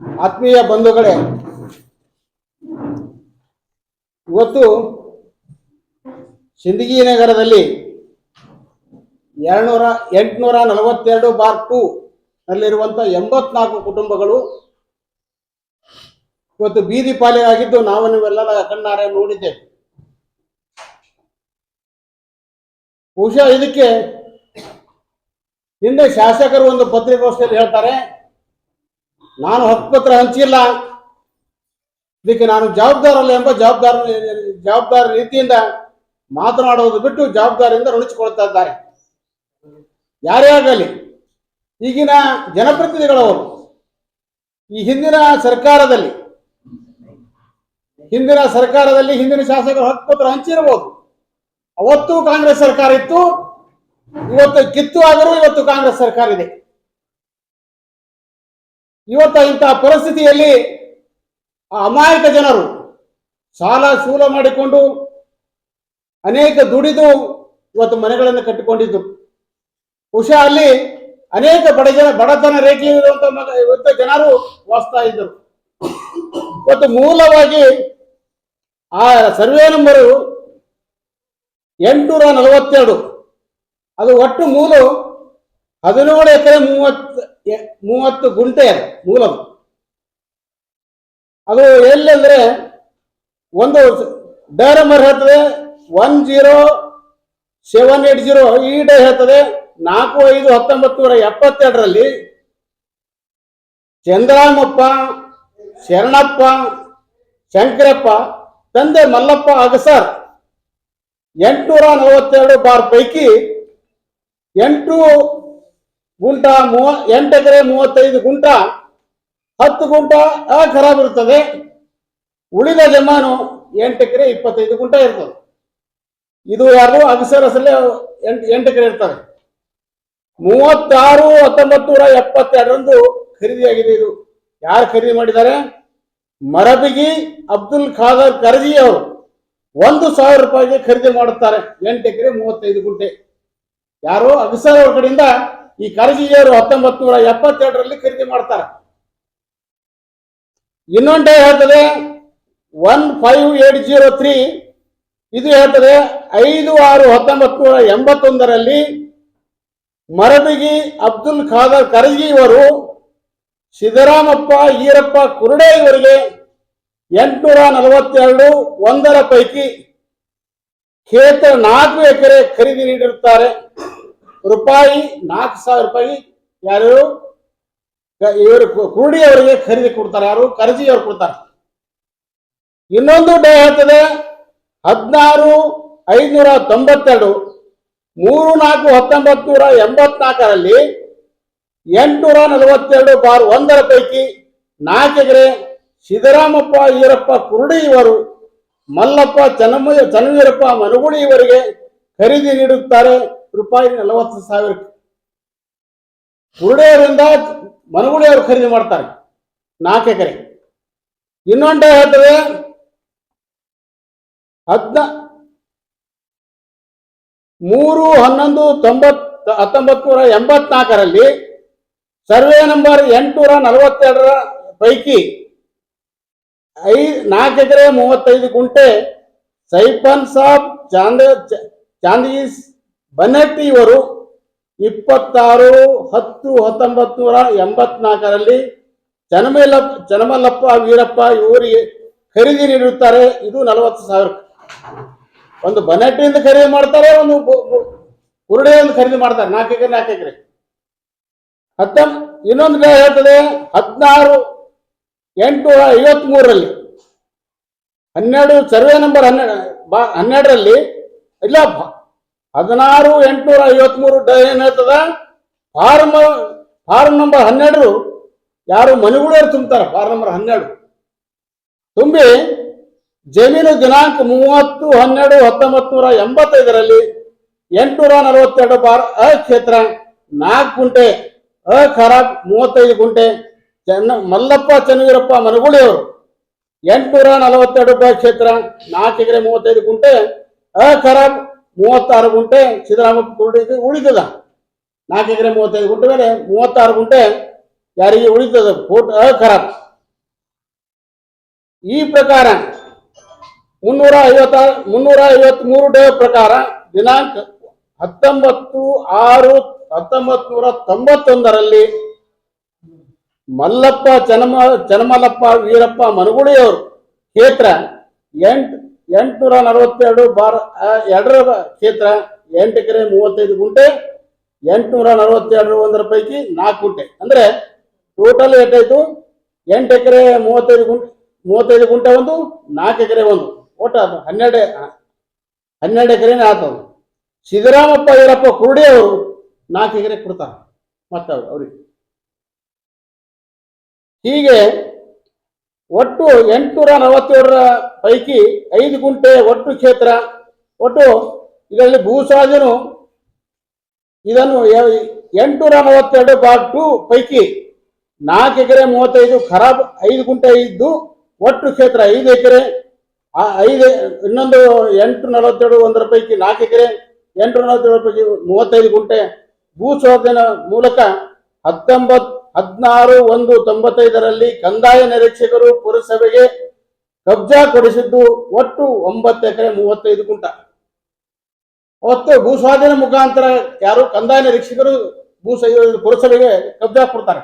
ಆತ್ಮೀಯ ಬಂಧುಗಳೇ, ಇವತ್ತು ಸಿಂದಗಿ ನಗರದಲ್ಲಿ ಎರಡ್ನೂರ ಎಂಟುನೂರ ನಲವತ್ತೆರಡು ಬಾರ್ ಟು ನಲ್ಲಿರುವಂಥ ಎಂಬತ್ನಾಲ್ಕು ಕುಟುಂಬಗಳು ಇವತ್ತು ಬೀದಿ ಪಾಲಿಯಾಗಿದ್ದು ನಾವು ನೀವೆಲ್ಲರ ಕಣ್ಣಾರೆ ನೋಡಿದ್ದೇವೆ. ಬಹುಶಃ ಇದಕ್ಕೆ ಹಿಂದೆ ಶಾಸಕರು ಒಂದು ಪತ್ರಿಕಾಗೋಷ್ಠಿಯಲ್ಲಿ ಹೇಳ್ತಾರೆ ನಾನು ಹಕ್ಕುಪತ್ರ ಹಂಚಿಲ್ಲ. ಇದಕ್ಕೆ ನಾನು ಜವಾಬ್ದಾರಲ್ಲ ಎಂಬ ಜವಾಬ್ದಾರ ಜವಾಬ್ದಾರ ರೀತಿಯಿಂದ ಮಾತನಾಡುವುದು ಬಿಟ್ಟು ಜವಾಬ್ದಾರಿಯಿಂದ ರುಣಿಸಿಕೊಳ್ತಾ ಇದ್ದಾರೆ. ಯಾರೇ ಆಗಲಿ, ಈಗಿನ ಜನಪ್ರತಿನಿಧಿಗಳವರು, ಈ ಹಿಂದಿನ ಸರ್ಕಾರದಲ್ಲಿ ಹಿಂದಿನ ಸರ್ಕಾರದಲ್ಲಿ ಹಿಂದಿನ ಶಾಸಕರು ಹಕ್ಕುಪತ್ರ ಹಂಚಿರಬಹುದು. ಅವತ್ತು ಕಾಂಗ್ರೆಸ್ ಸರ್ಕಾರ ಇತ್ತು, ಇವತ್ತು ಕಿತ್ತು ಆದರೂ ಇವತ್ತು ಕಾಂಗ್ರೆಸ್ ಸರ್ಕಾರ ಇದೆ. ಇವತ್ತು ಇಂತಹ ಪರಿಸ್ಥಿತಿಯಲ್ಲಿ ಆ ಅಮಾಯಕ ಜನರು ಸಾಲ ಸೂಲ ಮಾಡಿಕೊಂಡು ಅನೇಕ ದುಡಿದು ಇವತ್ತು ಮನೆಗಳನ್ನು ಕಟ್ಟಿಕೊಂಡಿದ್ದರು ಬಹುಶಃ ಅಲ್ಲಿ ಅನೇಕ ಬಡ ಜನ, ಬಡತನ ಇವತ್ತು ಜನರು ವಾಸ್ತಾ ಇದ್ದರು. ಇವತ್ತು ಮೂಲವಾಗಿ ಆ ಸರ್ವೆ ನಂಬರು ಎಂಟುನೂರ ನಲವತ್ತೆರಡು. ಅದು ಒಟ್ಟು ಮೂಲು ಹದಿನೇಳು ಎಕರೆ ಮೂವತ್ತು ಮೂವತ್ತು ಗುಂಟೆ ಅದು ಮೂಲದು ಅದು ಎಲ್ಲಂದ್ರೆ ಒಂದು ಡೈರ ನಂಬರ್ ಹೇಳ್ತದೆ, one zero seven eight zero ಈ ಡೇ ಹೇಳ್ತದೆ, ನಾಲ್ಕು ಐದು ಹತ್ತೊಂಬತ್ತು ನೂರ ಎಪ್ಪತ್ತೆರಡರಲ್ಲಿ ಚಂದ್ರಾಮಪ್ಪ ಶರಣಪ್ಪ, ಶಂಕರಪ್ಪ, ತಂದೆ ಮಲ್ಲಪ್ಪ ಅಗಸರ್ ಎಂಟುನೂರ ನಲವತ್ತೆರಡು ಬಾರ್ ಪೈಕಿ ಎಂಟು ಗುಂಟ ಮೂವ ಎಂಟು ಎಕರೆ ಮೂವತ್ತೈದು ಗುಂಟ, ಹತ್ತು ಗುಂಟ ಖರಾಬ್ ಇರ್ತದೆ ಉಳಿದ ಜಮಾನು ಎಂಟು ಎಕರೆ ಇಪ್ಪತ್ತೈದು ಗುಂಟ ಇರ್ತದೆ. ಇದು ಯಾರು ಅಗಸರಸಲ್ಲೇ ಎಂಟು ಎಂಟು ಎಕರೆ ಇರ್ತವೆ ಮೂವತ್ತಾರು ಹತ್ತೊಂಬತ್ತು ನೂರ ಎಪ್ಪತ್ತೆರಡರಂದು ಖರೀದಿಯಾಗಿದೆ ಇದು. ಯಾರು ಖರೀದಿ ಮಾಡಿದ್ದಾರೆ? ಮರಬಿಗಿ ಅಬ್ದುಲ್ ಖಾದರ್ ಖರೀದಿ ಅವರು. ಒಂದು ಸಾವಿರ ರೂಪಾಯಿಗೆ ಖರೀದಿ ಮಾಡುತ್ತಾರೆ. ಎಂಟು ಎಕರೆ ಮೂವತ್ತೈದು ಗುಂಟೆ. ಯಾರು ಅಗಸರ್ ಅವ್ರ ಕಡೆಯಿಂದ ಈ ಕರ್ಜಿಯವರು ಹತ್ತೊಂಬತ್ತು ನೂರ ಎಪ್ಪತ್ತೆರಡರಲ್ಲಿ ಖರೀದಿ ಮಾಡ್ತಾರೆ. ಇನ್ನೊಂದು ಹೇಳ್ತದೆ one five eight zero three ಇದು ಹೇಳ್ತದೆ, ಐದು ಆರು ಹತ್ತೊಂಬತ್ತು ನೂರ ಎಂಬತ್ತೊಂದರಲ್ಲಿ ಮರಬಿಗಿ ಅಬ್ದುಲ್ ಖಾದರ್ ಕರಜಿಯವರು ಸಿದ್ದರಾಮಪ್ಪ, ಈರಪ್ಪ ಕುರುಡೆ ಇವರಿಗೆ ಎಂಟುನೂರ ನಲವತ್ತೆರಡು ಒಂದರ ಪೈಕಿ ಕ್ಷೇತ್ರ ನಾಲ್ಕು ಎಕರೆ ಖರೀದಿ ನೀಡಿರುತ್ತಾರೆ. ರೂಪಾಯಿ ನಾಲ್ಕು ಸಾವಿರ ರೂಪಾಯಿ ಯಾರು? ಇವರು ಕುರುಡಿ ಅವರಿಗೆ ಖರೀದಿ ಕೊಡ್ತಾರೆ ಯಾರು? ಕರ್ಜಿ ಅವರು ಕೊಡ್ತಾರೆ. ಇನ್ನೊಂದು ಡೇ ಹೇಳ್ತದೆ, ಹದಿನಾರು ಐದುನೂರ ತೊಂಬತ್ತೆರಡು, ಮೂರು ನಾಲ್ಕು ಹತ್ತೊಂಬತ್ನೂರ ಎಂಬತ್ನಾಲ್ಕರಲ್ಲಿ ಎಂಟುನೂರ ನಲವತ್ತೆರಡು ಬಾರ್ ಒಂದರ ಪೈಕಿ ನಾಲ್ಕೆಗರೆ ಸಿದ್ದರಾಮಪ್ಪ ಈರಪ್ಪ ಕುರುಡಿ ಇವರು, ಮಲ್ಲಪ್ಪ ಚನ್ನಮ್ಮ ಚನ್ನವೀರಪ್ಪ ಮನುಗುಳಿ ಇವರಿಗೆ ಖರೀದಿ ನೀಡುತ್ತಾರೆ ರೂಪಾಯಿ ನಲವತ್ತು ಸಾವಿರಕ್ಕೆ. ಕುರುಡೆಯವರಿಂದ ಮನಗುಳಿಯವರು ಖರೀದಿ ಮಾಡ್ತಾರೆ. ನಾಲ್ಕು ಎಕರೆ. ಇನ್ನೊಂದು ಹೇಳ್ತದೆ ಹದ್ನ ಮೂರು, ಹನ್ನೊಂದು ತೊಂಬತ್ ಹತ್ತೊಂಬತ್ತು ನೂರ ಎಂಬತ್ನಾಲ್ಕರಲ್ಲಿ ಸರ್ವೆ ನಂಬರ್ ಎಂಟುನೂರ ನಲವತ್ತೆರಡರ ಪೈಕಿ ಐ ನಾಲ್ಕು ಎಕರೆ ಮೂವತ್ತೈದು ಗುಂಟೆ ಸೈಫನ್ ಸಾಬ್ ಚಾಂದ ಚಾಂದೀಸ್ ಬನ್ನಟ್ಟಿ ಇವರು ಇಪ್ಪತ್ತಾರು, ಹತ್ತು ಹತ್ತೊಂಬತ್ತು ನೂರ ಎಂಬತ್ನಾಲ್ಕರಲ್ಲಿ ಚನಮೇಲ ಚನಮಲ್ಲಪ್ಪ ವೀರಪ್ಪ ಇವರಿಗೆ ಖರೀದಿ ನೀಡುತ್ತಾರೆ ಇದು ನಲವತ್ತು ಸಾವಿರ. ಒಂದು ಬನ್ನಟ್ಟಿಯಿಂದ ಖರೀದಿ ಮಾಡ್ತಾರೆ, ಒಂದು ಕುರುಡೆಯಿಂದ ಖರೀದಿ ಮಾಡ್ತಾರೆ. ನಾಲ್ಕು ಎಕರೆ ನಾಲ್ಕು ಎಕರೆ. ಹತ್ತ, ಇನ್ನೊಂದು ಬೆಲೆ ಹೇಳ್ತದೆ, ಹದಿನಾರು, ಎಂಟು ಐವತ್ತ್ ಮೂರರಲ್ಲಿ ಹನ್ನೆರಡು, ಸರ್ವೆ ನಂಬರ್ ಹನ್ನೆರಡು ಬಾ, ಹನ್ನೆರಡರಲ್ಲಿ, ಇಲ್ಲ ಹದಿನಾರು, ಎಂಟುನೂರ ಐವತ್ಮೂರು ಡ ಏನ್ ಹೇಳ್ತದ? ಫಾರ್ಮ್ ಫಾರ್ಮ್ ನಂಬರ್ ಹನ್ನೆರಡು. ಯಾರು ಮನೆಗಳವ್ರು ತುಂಬ್ತಾರೆ? ಫಾರ್ಮ್ ನಂಬರ್ ಹನ್ನೆರಡು. ತುಂಬಿ, ಜಮೀನು ದಿನಾಂಕ ಮೂವತ್ತು, ಹನ್ನೆರಡು ಹತ್ತೊಂಬತ್ತು ನೂರ ಎಂಬತ್ತೈದರಲ್ಲಿ ಎಂಟುನೂರ ನಲವತ್ತೆರಡು ಬಾರ್ ಅ ಕ್ಷೇತ್ರ ನಾಲ್ಕು ಗುಂಟೆ ಅ ಖರಾಬ್ ಮೂವತ್ತೈದು ಗುಂಟೆ, ಚೆನ್ನ, ಮಲ್ಲಪ್ಪ, ಚನ್ನವೀರಪ್ಪ, ಮನಗುಳಿಯವರು ಎಂಟುನೂರ ನಲವತ್ತೆರಡು ಬ ಕ್ಷೇತ್ರ ನಾಲ್ಕು ಎಕರೆ ಮೂವತ್ತೈದು ಗುಂಟೆ ಅ ಖರಾಬ್ ಮೂವತ್ತಾರು ಗುಂಟೆ ಸಿದ್ದರಾಮಪ್ಪ ಕುರುಡಿಗೆ ಉಳಿತದ ನಾಲ್ಕು ಎಕರೆ ಮೂವತ್ತೈದು ಗುಂಟೆ ಮೇಲೆ ಮೂವತ್ತಾರು ಗುಂಟೆ ಯಾರಿಗೆ ಉಳಿತದ ಕೋಟ್ ಅ ಖರಾಬ್ ಈ ಪ್ರಕಾರ ಮುನ್ನೂರ ಐವತ್ತ, ಮುನ್ನೂರ ಐವತ್ಮೂರು ಡೇ ಪ್ರಕಾರ ದಿನಾಂಕ ಹತ್ತೊಂಬತ್ತು ಆರು ಹತ್ತೊಂಬತ್ತು ನೂರ ತೊಂಬತ್ತೊಂದರಲ್ಲಿ ಮಲ್ಲಪ್ಪ ಚನಮ ಚನಮಲ್ಲಪ್ಪ ವೀರಪ್ಪ ಮನಗುಳಿಯವರು ಕ್ಷೇತ್ರ ಎಂಟು ಎಂಟುನೂರ ನಲವತ್ತೆರಡು ಬಾರ್ ಎರಡರ ಕ್ಷೇತ್ರ ಎಂಟು ಎಕರೆ ಮೂವತ್ತೈದು ಗುಂಟೆ ಎಂಟುನೂರ ನಲವತ್ತೆರಡು ಒಂದರ ಪೈಕಿ ನಾಲ್ಕು ಗುಂಟೆ. ಅಂದ್ರೆ ಟೋಟಲ್ ಎಷ್ಟಾಯ್ತು? ಎಂಟು ಎಕರೆ ಮೂವತ್ತೈದು ಗುಂಟೆ ಮೂವತ್ತೈದು ಗುಂಟೆ ಒಂದು, ನಾಲ್ಕು ಎಕರೆ ಒಂದು. ಒಟ್ಟು ಹನ್ನೆರಡು ಹನ್ನೆರಡು ಎಕರೆನೇ ಆತವು ಸಿದ್ದರಾಮಪ್ಪ ವೀರಪ್ಪ ಕುರುಡಿ ಅವರು ನಾಲ್ಕು ಎಕರೆ ಕೊಡ್ತಾರೆ, ಮತ್ತೆ ಅವ್ರು ಅವ್ರಿಗೆ. ಹೀಗೆ ಒಟ್ಟು ಎಂಟುನೂರ ನಲವತ್ತೇಳರ ಪೈಕಿ ಐದು ಗುಂಟೆ ಒಟ್ಟು ಕ್ಷೇತ್ರ. ಒಟ್ಟು ಇದರಲ್ಲಿ ಭೂಸ್ವಾಧೀನು ಇದನ್ನು ಎಂಟುನೂರ ನಲವತ್ತೆರಡು ಬಾಟ್ ಟು ಪೈಕಿ ನಾಲ್ಕು ಎಕರೆ ಮೂವತ್ತೈದು, ಖರಾಬ್ ಐದು ಗುಂಟೆ ಇದ್ದು ಒಟ್ಟು ಕ್ಷೇತ್ರ ಐದು ಎಕರೆ. ಆ ಐದು, ಇನ್ನೊಂದು ಎಂಟು ನಲವತ್ತೆರಡು ಒಂದರ ಪೈಕಿ ನಾಲ್ಕು ಎಕರೆ, ಎಂಟು ನಲವತ್ತೆರಡು ಪೈಕಿ ಮೂವತ್ತೈದು ಗುಂಟೆ. ಭೂ ಸ್ವಾಧೀನ ಮೂಲಕ ಹತ್ತೊಂಬತ್ ಹದಿನಾರು ಒಂದು ತೊಂಬತ್ತೈದರಲ್ಲಿ ಕಂದಾಯ ನಿರೀಕ್ಷಕರು ಪುರಸಭೆಗೆ ಕಬ್ಜಾ ಕೊಡಿಸಿದ್ದು ಒಟ್ಟು ಒಂಬತ್ತು ಎಕರೆ ಮೂವತ್ತೈದು ಕುಂಟ ಅವತ್ತು ಭೂ ಸ್ವಾಧೀನ ಮುಖಾಂತರ ಯಾರು ಕಂದಾಯ ನಿರೀಕ್ಷಕರು ಭೂ ಪುರಸಭೆಗೆ ಕಬ್ಜಾ ಕೊಡ್ತಾರೆ.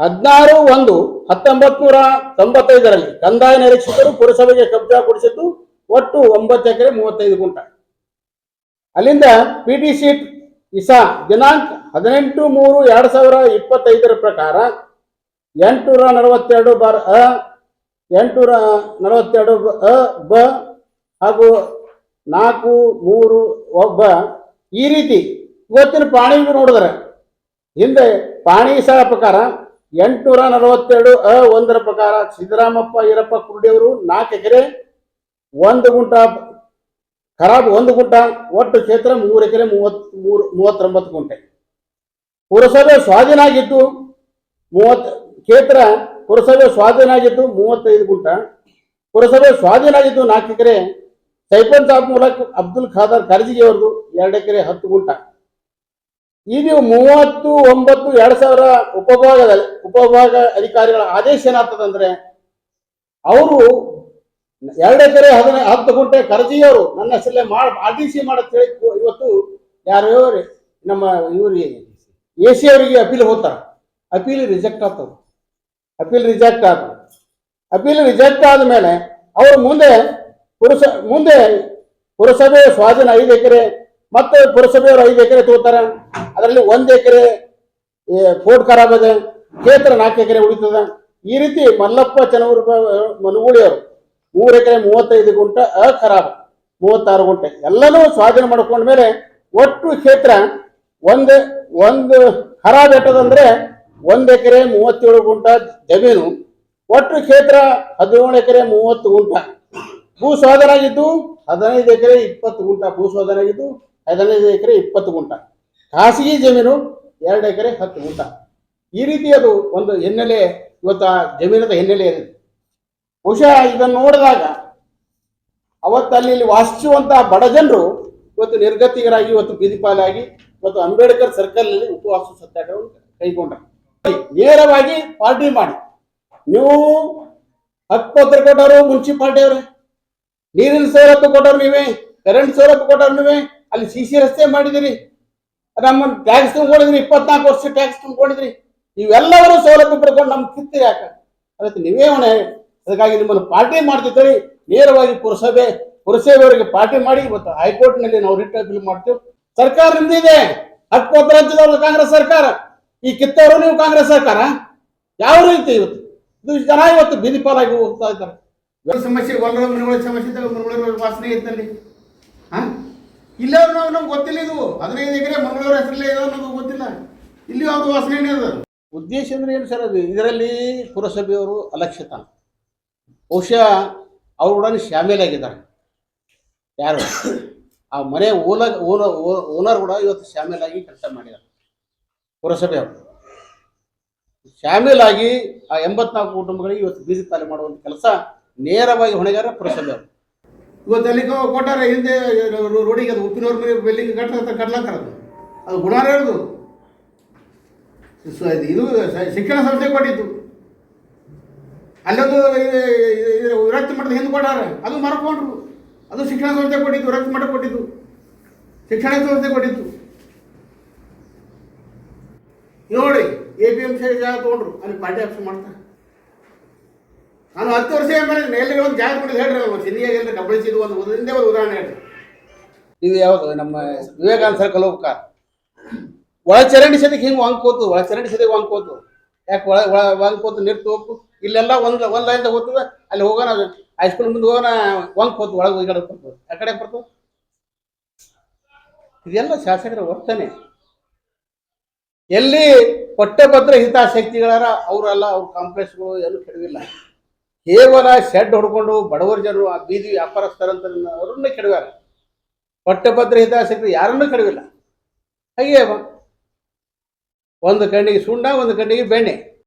ಹದಿನಾರು ಒಂದು ಹತ್ತೊಂಬತ್ ನೂರ ತೊಂಬತ್ತೈದರಲ್ಲಿ ಕಂದಾಯ ನಿರೀಕ್ಷಕರು ಪುರಸಭೆಗೆ ಕಬ್ಜಾ ಕೊಡಿಸಿದ್ದು ಒಟ್ಟು ಒಂಬತ್ತು ಎಕರೆ ಮೂವತ್ತೈದು ಗುಂಟ. ಅಲ್ಲಿಂದ ಪಿ ಟಿ ಸೀಟ್ ಇಸಾ ದಿನಾಂಕ ಹದಿನೆಂಟು ಮೂರು ಎರಡು ಸಾವಿರ ಇಪ್ಪತ್ತೈದರ ಪ್ರಕಾರ ಎಂಟುನೂರ ನಲವತ್ತೆರಡು ಬಾರ್ ಅ, ಎಂಟುನೂರ ನಲವತ್ತೆರಡು ಅ, ಬ ಹಾಗೂ ನಾಲ್ಕು ಮೂರು ಒಬ್ಬ ಈ ರೀತಿ ಇವತ್ತಿನ ಪ್ರಾಣಿ ನೋಡಿದ್ರೆ ಹಿಂದೆ ಪಾಣಿ ಸಹ ಪ್ರಕಾರ ಎಂಟುನೂರ ನಲವತ್ತೆರಡು ಅ, ಒಂದರ ಪ್ರಕಾರ ಸಿದ್ದರಾಮಪ್ಪ, ಈರಪ್ಪ, ಕುರುಡಿಯವರು ನಾಲ್ಕು ಎಕರೆ, ಒಂದು ಗುಂಟ ಖರಾಬ್ ಒಂದು ಗುಂಟ, ಒಟ್ಟು ಕ್ಷೇತ್ರ ಮೂರು ಎಕರೆ ಮೂವತ್, ಮೂರು, ಮೂವತ್ತೊಂಬತ್ತು ಗುಂಟೆ. ಪುರಸಭೆ ಸ್ವಾಧೀನ ಆಗಿದ್ದು ಮೂವತ್ ಕ್ಷೇತ್ರ ಪುರಸಭೆ ಸ್ವಾಧೀನ ಆಗಿದ್ದು ಮೂವತ್ತೈದು ಗುಂಟ. ಪುರಸಭೆ ಸ್ವಾಧೀನ ಆಗಿದ್ದು ನಾಲ್ಕು ಎಕರೆ ಸೈಫನ್ ಸಾಬ್ ಮೂಲಕ ಅಬ್ದುಲ್ ಖಾದರ್ ಖರ್ಜಿಗೆ ಅವ್ರದ್ದು ಎರಡು ಎಕರೆ ಹತ್ತು ಗುಂಟ. ಇದು ಮೂವತ್ತು, ಒಂಬತ್ತು, ಎರಡ್ ಸಾವಿರ ಉಪಭಾಗದಲ್ಲಿ, ಉಪಭಾಗ ಅಧಿಕಾರಿಗಳ ಆದೇಶ ಏನಾಗ್ತದಂದ್ರೆ ಅವರು ಎರಡು ಎಕರೆ ಹದಿನ ಹತ್ತು ಗುಂಟೆ ಕರ್ಜಿಯವರು ನನ್ನ ಹೆಸರಲ್ಲೇ ಮಾಡಿ, ಆರ್ ಟಿ ಸಿ ಇವತ್ತು ಯಾರು ನಮ್ಮ ಇವ್ರಿಗೆ ಎ ಸಿ ಅವರಿಗೆ ಅಪೀಲ್ ಹೋಗ್ತಾರೆ. ಅಪೀಲ್ ರಿಜೆಕ್ಟ್ ಆಗ್ತದೆ. ಅಪೀಲ್ ರಿಜೆಕ್ಟ್ ಆದ ಅಪೀಲ್ ರಿಜೆಕ್ಟ್ ಆದ್ಮೇಲೆ ಅವರು ಮುಂದೆ ಪುರಸ, ಮುಂದೆ ಪುರಸಭೆ ಸ್ವಾಧೀನ ಐದು ಎಕರೆ, ಮತ್ತೆ ಪುರಸಭೆಯವರು ಐದು ಎಕರೆ ತಗೋತಾರೆ ಅದರಲ್ಲಿ ಒಂದು ಎಕರೆ ಫೋರ್ಟ್ ಖರಾಬ್ ಇದೆ ಕ್ಷೇತ್ರ ನಾಲ್ಕು ಎಕರೆ ಉಳಿತದ. ಈ ರೀತಿ ಮಲ್ಲಪ್ಪ ಚನ್ನವರ ಮನುಗುಳಿಯವರು ಮೂರು ಎಕರೆ ಮೂವತ್ತೈದು ಗುಂಟ ಅಖರಾಬ್ ಮೂವತ್ತಾರು ಗುಂಟೆ. ಎಲ್ಲನೂ ಸ್ವಾಧೀನ ಮಾಡ್ಕೊಂಡ್ಮೇಲೆ ಒಟ್ಟು ಕ್ಷೇತ್ರ ಒಂದು ಒಂದು ಖರಾಬ್ ಎಟ್ಟದಂದ್ರೆ ಒಂದು ಎಕರೆ ಮೂವತ್ತೇಳು ಗುಂಟ ಜಮೀನು, ಒಟ್ಟು ಕ್ಷೇತ್ರ ಹದಿನೇಳು ಎಕರೆ ಮೂವತ್ತು ಗುಂಟ. ಭೂ ಸ್ವಾಧೀನ ಆಗಿದ್ದು ಹದಿನೈದು ಎಕರೆ ಇಪ್ಪತ್ತು ಗುಂಟ. ಭೂ ಸ್ವಾಧೀನ ಆಗಿದ್ದು ಹದಿನೈದು ಎಕರೆ ಇಪ್ಪತ್ತು ಗುಂಟ. ಖಾಸಗಿ ಜಮೀನು ಎರಡು ಎಕರೆ ಹತ್ತು ಗುಂಟ. ಈ ರೀತಿ ಅದು ಒಂದು ಹಿನ್ನೆಲೆ, ಇವತ್ತು ಆ ಜಮೀನದ ಹಿನ್ನೆಲೆ ಬಹುಶಃ ಇದನ್ನು ನೋಡಿದಾಗ ಅವತ್ತಲ್ಲಿ ಇಲ್ಲಿ ವಾಸಿಸುವಂತಹ ಬಡ ಜನರು ಇವತ್ತು ನಿರ್ಗತಿಗರಾಗಿ ಇವತ್ತು ಬೀದಿಪಾಲಾಗಿ, ಇವತ್ತು ಅಂಬೇಡ್ಕರ್ ಸರ್ಕಲ್ ಅಲ್ಲಿ ಉಪವಾಸ ಸತ್ಯಾಗ್ರಹವನ್ನು ಕೈಗೊಂಡ್ರು. ನೇರವಾಗಿ ಪಾರ್ಟಿ ಮಾಡಿ. ನೀವು ಹಕ್ಕುಪತ್ರ ಕೊಟ್ಟವರು ಮುನ್ಸಿಪಾಲ್ಟಿ ಅವರೇ. ನೀರಿನ ಸೌಲಭ್ಯ ಕೊಟ್ಟವ್ರು ನೀವೇ ಕರೆಂಟ್ ಸೌಲಭ್ಯ ಕೊಟ್ಟವ್ರು ನೀವೇ. ಅಲ್ಲಿ ಸಿ ಸಿ ರಸ್ತೆ ಮಾಡಿದಿರಿ. ನಮ್ಮ ಟ್ಯಾಕ್ಸ್ ತುಂಬಿಕೊಂಡಿದ್ರಿ, ಇಪ್ಪತ್ನಾಲ್ಕು ವರ್ಷ ಟ್ಯಾಕ್ಸ್ ತುಂಬಿಕೊಂಡಿದ್ರಿ. ಇವೆಲ್ಲವರು ಸೌಲಭ್ಯ ಪಡ್ಕೊಂಡು ನಮ್ಗೆ ಕಿತ್ತು ಯಾಕೆ ಅದಕ್ಕೆ ನೀವೇ ಹೊಣೆ. ಅದಕ್ಕಾಗಿ ನಿಮ್ಮನ್ನು ಪಾರ್ಟಿ ಮಾಡ್ತಿದ್ದೀರಿ ನೇರವಾಗಿ ಪುರಸಭೆ ಪುರಸಭೆಯವರಿಗೆ ಪಾರ್ಟಿ ಮಾಡಿ ಇವತ್ತು ಹೈಕೋರ್ಟ್ನಲ್ಲಿ ನಾವು ರಿಟ್ ಅಪೀಲ್ ಮಾಡ್ತೇವೆ. ಸರ್ಕಾರ ನಿಮ್ದಿದೆ ಹಕ್ಕುಪತ್ರ ರಾಜ್ಯದವರು ಕಾಂಗ್ರೆಸ್ ಸರ್ಕಾರ. ಈ ಕಿತ್ತವರು ನೀವು ಕಾಂಗ್ರೆಸ್ ಸರ್ಕಾರ. ಯಾವ ರೀತಿ ಇವತ್ತು? ಇದು ಜನ ಇವತ್ತು ಬೀದಿಪಾಲಾಗಿ ಹೋಗ್ತಾ ಇದ್ದಾರೆ. ಸಮಸ್ಯೆ ಮನೆಗಳ ಸಮಸ್ಯೆ ವಾಸನೆ ಇತ್ತಲ್ಲಿ ಹಾಂ? ಇಲ್ಲ ನಾವು ನಮ್ಗೆ ಗೊತ್ತಿಲ್ಲ ಇದು. ಹದಿನೈದು ಎಕರೆ ಮಂಗಳೂರು ಹೆಸರಲ್ಲೇ ಇದಾವೆ ನಮಗೆ ಗೊತ್ತಿಲ್ಲ. ಇಲ್ಲಿ ಅವ್ರದ್ದು ವಾಸನೆ ಉದ್ದೇಶ ಅಂದ್ರೆ ಏನು ಸರ್ ಅದು? ಇದರಲ್ಲಿ ಪುರಸಭೆಯವರು ಅಲಕ್ಷ್ಯತ ಬಹುಶಃ ಅವ್ರು ಕೂಡ ಶಾಮೀಲಾಗಿದ್ದಾರೆ ಯಾರು? ಆ ಮನೆ ಓಲ ಓನ ಓನರ್ ಕೂಡ ಇವತ್ತು ಶಾಮೀಲಾಗಿ ಕೆಲಸ ಮಾಡಿದ್ದಾರೆ. ಪುರಸಭೆಯವರು ಆಗಿ ಆ ಎಂಬತ್ನಾಲ್ಕು ಕುಟುಂಬಗಳಿಗೆ ಇವತ್ತು ಬೀದಿ ತಾಲೆ ಮಾಡುವಂಥ ಕೆಲಸ ನೇರವಾಗಿ ಹೊಣೆಗಾರ ಪುರಸಭೆಯವರು ಇವತ್ತು ಅಲ್ಲಿ ಕೊಟ್ಟಾರೆ ಹಿಂದೆ ರೋಡಿಗೆ ಅದು ಉಪ್ಪಿನವ್ರ ಮನೆ ಬಿಲ್ಡಿಂಗ್ ಕಟ್ಟ ಕಟ್ಲಾಕರ ಅದು. ಗುಣ ಇರೋದು ಇದು ಶಿಕ್ಷಣ ಸಂಸ್ಥೆ ಕೊಟ್ಟಿದ್ದು. ಅಲ್ಲೊಂದು ವಿರಕ್ತಿ ಮಠದ ಹಿಂದೆ ಕೊಟ್ಟಾರ. ಅದು ಮರ್ಕೊಂಡ್ರು. ಅದು ಶಿಕ್ಷಣ ಸಂಸ್ಥೆ ಕೊಟ್ಟಿದ್ದು, ವಿರಕ್ತಿ ಮಠ ಕೊಟ್ಟಿದ್ದು. ಶಿಕ್ಷಣ ಸಂಸ್ಥೆ ಕೊಟ್ಟಿತ್ತು ನೋಡಿ ಎ ಪಿ ಎಂ ಸಿ ಜಾಗ ತೊಗೊಂಡ್ರು. ಅಲ್ಲಿ ಪಾರ್ಟಿ ಆಪ್ಷನ್ ಮಾಡ್ತಾರೆ. ನಾನು ಹತ್ತು ವರ್ಷ ಏನು ಮಾಡಿದ್ರೆ ಎಲ್ಲಿ ಒಂದು ಜಾಗ ಕೊಟ್ಟಿದ್ದು ಹೇಳ್ರಿ ಅಲ್ವ ಸಿಂಧಿಯಾಗ ಎಲ್ಲ ಕಬಳಿಸಿದ್ದು ಒಂದು ಒಂದು ಹಿಂದೆ ಒಂದು ಉದಾಹರಣೆ ಹೇಳ್ರಿ. ಇದು ಯಾವುದು? ನಮ್ಮ ವಿವೇಕಾನಂದ ಸರ್ಕಲ್ ಹೋಗ್ಬೇಕ ಒಳ ಚರಂಡಿ ಸದ್ಯಕ್ಕೆ ಹಿಂಗೆ ವಾಂಕೋತು ಒಳ ಚರಂಡಿ ಸದ್ಯಕ್ಕೆ ವಾಂಕೋತು ಯಾಕೆ ಒಳ ಒಳ ವಾಂಕೋತು ನೀರು ತೋಪು ಇಲ್ಲೆಲ್ಲ ಒಂದು ಒಂದು ಲೈನ್ ಹೋಗ್ತದ, ಅಲ್ಲಿ ಹೋಗೋಣ ಹೈಸ್ಕೂಲ್ ಮುಂದೆ ಹೋಗೋಣ ವಂಕ್ ಹೋದ್ ಒಳಗೆ ಹೋಗಿ ಕಡೆ ಬರ್ತದೆ ಆ ಕಡೆ ಬರ್ತದೆ ಇದೆಲ್ಲ ಶಾಸಕರ ವರ್ತನೆ. ಎಲ್ಲಿ ಪಟ್ಟಭದ್ರ ಹಿತಾಸಕ್ತಿಗಳಾರ, ಅವರೆಲ್ಲ, ಅವ್ರ ಕಾಂಪ್ಲೆಕ್ಸ್ಗಳು ಏನು ಕೆಡವಿಲ್ಲ. ಕೇವಲ ಶೆಡ್ ಹೊಡ್ಕೊಂಡು ಬಡವರ ಜನರು, ಆ ಬೀದಿ ವ್ಯಾಪಾರಸ್ಥರಂತ ಅವ್ರನ್ನ ಕೆಡವ್ಯಾರ ಪಟ್ಟಭದ್ರ ಹಿತಾಸಕ್ತಿ ಯಾರನ್ನೂ ಕೆಡವಿಲ್ಲ. ಹಾಗೆ ಒಂದು ಕಣ್ಣಿಗೆ ಸುಣ್ಣ, ಒಂದು ಕಣ್ಣಿಗೆ ಬೆಣ್ಣೆ.